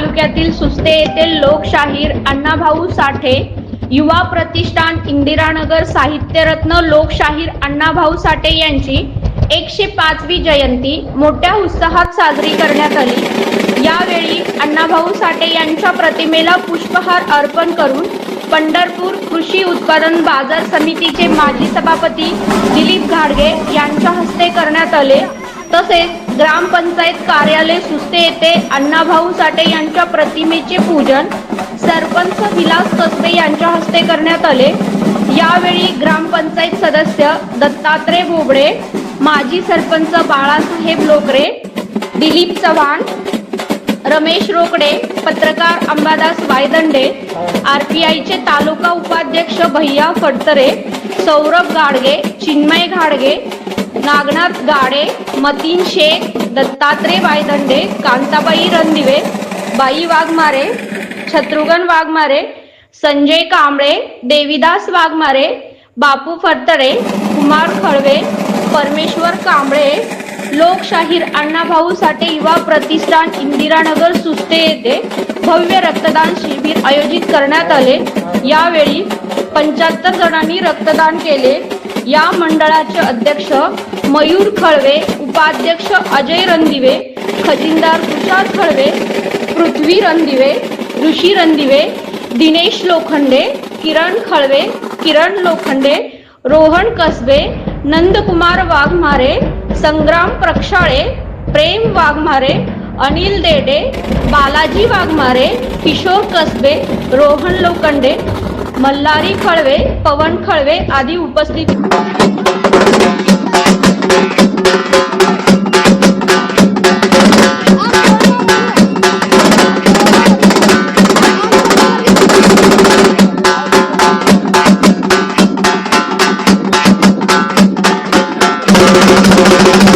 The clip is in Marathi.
तालुक्यातील सुस्ते येथील लोकशाहीर अण्णाभाऊ साठे युवा प्रतिष्ठान इंदिरानगर साहित्यरत्न लोकशाहीर अण्णाभाऊ साठे यांची एकशे पाचवी जयंती मोठ्या उत्साहात साजरी करण्यात आली. यावेळी अण्णाभाऊ साठे यांच्या प्रतिमेला पुष्पहार अर्पण करून पंढरपूर कृषी उत्पादन बाजार समितीचे माजी सभापती दिलीप घाडगे यांच्या हस्ते करण्यात आले. तसेच ग्रामपंचायत कार्यालय सुस्ते येथे अण्णाभाऊ साठे यांच्या प्रतिमेचे पूजन सरपंच विलास कसबे यांच्या हस्ते करण्यात आले. यावेळी ग्रामपंचायत सदस्य दत्तात्रय बोबडे माजी सरपंच बाळासाहेब लोकरे दिलीप चव्हाण रमेश रोकडे पत्रकार अंबादास वायदंडे आरपीआयचे तालुका उपाध्यक्ष भैया फडतरे सौरभ गाडगे चिन्मय घाडगे नागनाथ गाडे मतीन शेख दत्तात्रय बायदंडे कांताबाई रणदिवे बाई वाघमारे शत्रुघ्न वाघमारे संजय कांबळे देविदास वाघमारे बापू फडतरे कुमार खळवे परमेश्वर कांबळे लोकशाहीर अण्णाभाऊ साठे युवा प्रतिष्ठान इंदिरानगर सुस्ते येथे भव्य रक्तदान शिबिर आयोजित करण्यात आले. यावेळी पंच्याहत्तर जणांनी रक्तदान केले. या मंडळाचे अध्यक्ष मयूर खळवे उपाध्यक्ष अजय रणदिवे खजिनदार तुषार खळवे पृथ्वी रणदिवे ऋषी रणदिवे दिनेश लोखंडे किरण खळवे किरण लोखंडे रोहन कसबे नंदकुमार वाघमारे संग्राम प्रक्षाळे प्रेम वाघमारे अनिल देडे बालाजी वाघमारे किशोर कसबे रोहन लोखंडे मल्हारी खळवे पवन खळवे आदी उपस्थित